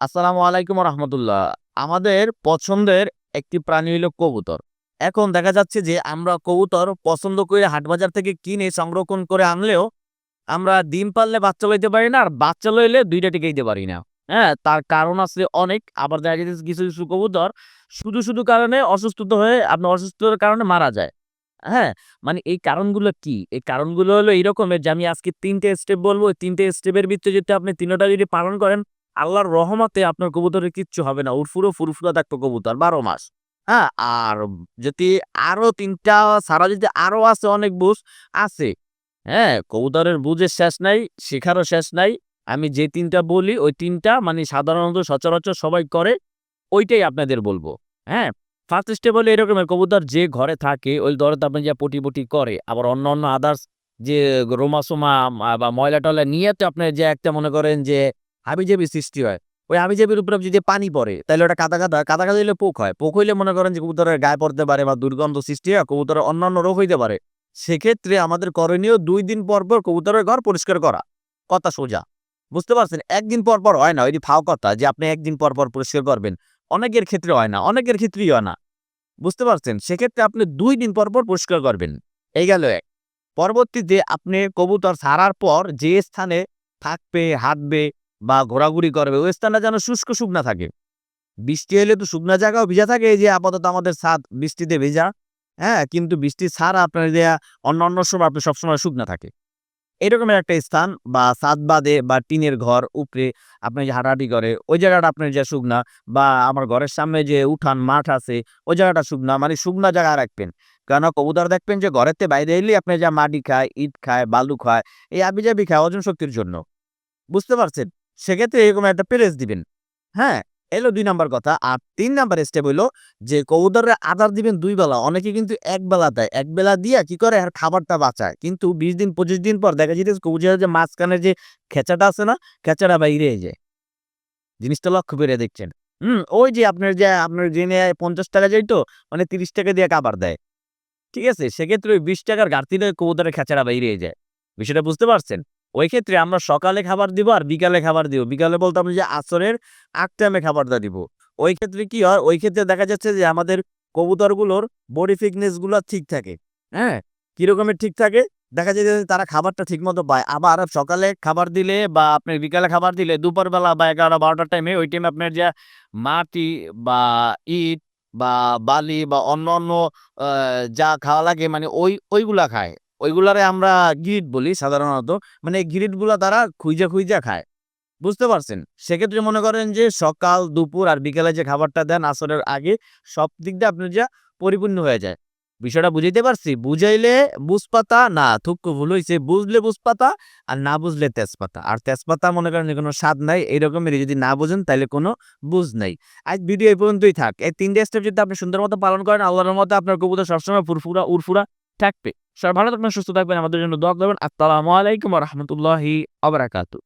আসসালামু আলাইকুম রহমতুল্লাহ। আমাদের পছন্দের একটি প্রাণী হলো কবুতর। এখন দেখা যাচ্ছে যে আমরা কবুতর পছন্দ করে হাটবাজার থেকে কিনে সংরক্ষণ করে আনলেও আমরা ডিম পারলে বাচ্চা লইতে পারি না, আর বাচ্চা লইলে দুইটা টিকাইতে পারি না। হ্যাঁ তার কারণ আছে অনেক, আবার দেখা যাচ্ছে কিছু কিছু কবুতর শুধু শুধু কারণে অসুস্থতা হয়ে, আপনার অসুস্থতার কারণে মারা যায়। হ্যাঁ মানে এই কারণগুলো কি? এই কারণগুলো হলো এইরকমের যে আমি আজকে তিনটে স্টেপ বলব তিনটে স্টেপের ভিতরে যদি আপনি তিনটা যদি পালন করেন আল্লাহর রহমতে আপনার কবুতরের কিচ্ছু হবে না। উরফুরো ফুরফুরা থাকতো কবুতর, বারো মাস। হ্যাঁ আর যদি আরও তিনটা, সারা যদি আরও আছে, অনেক বুঝ আছে। হ্যাঁ কবুতরের বুঝের শেষ নাই, শেখারও শেষ নাই। আমি যে তিনটা বলি, ওই তিনটা মানে সাধারণত সচরাচর সবাই করে, ওইটাই আপনাদের বলব। হ্যাঁ ফার্স্ট স্টেপ হলো এরকমের কবুতর যে ঘরে থাকে, ওই ঘরে আপনি যা পটি পটি করে, আবার অন্য অন্য আদার্স যে রোমাসোমা বা ময়লা টয়লা নিয়ে তো আপনি যে একটা মনে করেন যে হাবিজাবি সৃষ্টি হয়। ওই হাবিজাবির উপরে যদি পানি পড়ে তাহলে ওটা কাদা কাদা কাদা কাদা হইলে পোক হয়। পোক হইলে মনে করেন যে কবুতরের গায়ে পড়তে পারে বা দুর্গন্ধ সৃষ্টি হয়, কবুতরের অন্যান্য রোগ হইতে পারে। সেক্ষেত্রে আমাদের করণীয় দুই দিন পর পর কবুতরের ঘর পরিষ্কার করা। কথা সোজা। বুঝতে পারছেন? একদিন পর পর হয় না, ওই ফাও কথা যে আপনি একদিন পর পর পরিষ্কার করবেন। অনেকের ক্ষেত্রে হয় না, অনেকের ক্ষেত্রেই হয় না। বুঝতে পারছেন? সেক্ষেত্রে আপনি দুই দিন পর পর পরিষ্কার করবেন। এই গেল এক। পরবর্তীতে আপনি কবুতর ছাড়ার পর যে স্থানে থাকবে, হাঁটবে বা ঘোরাঘুরি করবে ওই স্থানটা যেন শুষ্ক শুকনা থাকে। বৃষ্টি হলে তো শুকনা জায়গাও ভিজা থাকে, এই যে আপাতত আমাদের ছাদ বৃষ্টিতে ভেজা হ্যাঁ কিন্তু বৃষ্টি ছাড়া আপনার যে অন্য অন্য সময় আপনি সবসময় শুকনা থাকে। এরকমের একটা স্থান বা ছাদ বাদে বা টিনের ঘর উপরে আপনি যে হাঁটাহাঁটি করে, ওই জায়গাটা আপনার যে শুকনা বা আমার ঘরের সামনে যে উঠান মাঠ আছে, ওই জায়গাটা শুকনা মানে শুকনা জায়গা রাখবেন। কেন কবুতর দেখবেন যে ঘরের বাইরে এলে আপনি যা মাটি খায়, ইট খায়, বালু খায়, এই আবিজাবি খায় অজন শক্তির জন্য। বুঝতে পারছেন? সেক্ষেত্রে এরকম একটা প্লেস দিবেন। হ্যাঁ? এলো দুই নাম্বার কথা। আর তিন নাম্বার স্টেপ হইল যে কবুতরের আদার দিবেন দুই বেলা। অনেকে কিন্তু এক বেলা দেয়। এক বেলা দিয়া কি করে? আর খাবারটা বাঁচায়। কিন্তু বিশ দিন, পঁচিশ দিন পর দেখা যেতে কবুতরের যে মাঝখানে যে খেঁচাটা আছে না, খেঁচাটা বাইরে যায়। জিনিসটা লক্ষ্য করে দেখছেন। হুম? ওই যে আপনার যে, আপনার জেনে পঞ্চাশ টাকা যাইতো মানে তিরিশ টাকা দিয়ে খাবার দেয়। ঠিক আছে? সেক্ষেত্রে ওই বিশ টাকার ঘাটতিতে কবুতরের খেঁচাটা বাইরে যায়। বিষয়টা বুঝতে পারছেন? ওই ক্ষেত্রে আমরা সকালে খাবার দিব আর বিকালে খাবার দিব। বিকালে বলতে আমরা যে আসরের আগ টাইমে খাবারটা দিব। ওই ক্ষেত্রে কি হয়? ওই ক্ষেত্রে দেখা যাচ্ছে যে আমাদের কবুতরগুলোর বডি ফিটনেসগুলো ঠিক থাকে। হ্যাঁ? কিরকমের ঠিক থাকে? দেখা যায় যে তারা খাবারটা ঠিক মতো পায়। আবার সকালে খাবার দিলে বা আপনি বিকালে খাবার দিলে দুপুরবেলা বা এগারোটা, বারোটার টাইমে ওই টাইমে আপনার যে মাটি বা ইট বা বালি বা অন্য অন্য যা খাওয়া লাগে মানে ওই, ওইগুলা খায়। ওইগুলারে আমরা গিরিট বলি সাধারণত। মানে এই তারা খুঁজা খুঁজা খায়। বুঝতে পারছেন? সেক্ষেত্রে মনে করেন যে সকাল, দুপুর আর বিকেলে যে খাবারটা দেন আসরের আগে, সব দিক দিয়ে আপনার যা পরিপূর্ণ হয়ে যায়। বিষয়টা বুঝাইতে পারছি? বুঝাইলে বুঝপাতা, না, থুক্কু ভুল হয়েছে বুঝলে বুঝপাতা আর না বুঝলে তেজপাতা। আর তেজপাতা মনে করেন কোনো স্বাদ নাই এইরকমের যদি না বুঝেন তাহলে কোনো বুঝ নাই। আজ ভিডিও এই পর্যন্তই থাক। এই তিনটে স্টেপ যদি আপনি সুন্দর মতো পালন করেন, আল্লাহর মতো আপনার কবুতর সবসময় ফুরফুরা উরফুরা থাকবে। সবাই ভালো থাকবেন সুস্থ থাকবেন আমাদের জন্য দোয়া করবেন। আসসালামু আলাইকুম রহমতুল্লাহি আবরাকাতু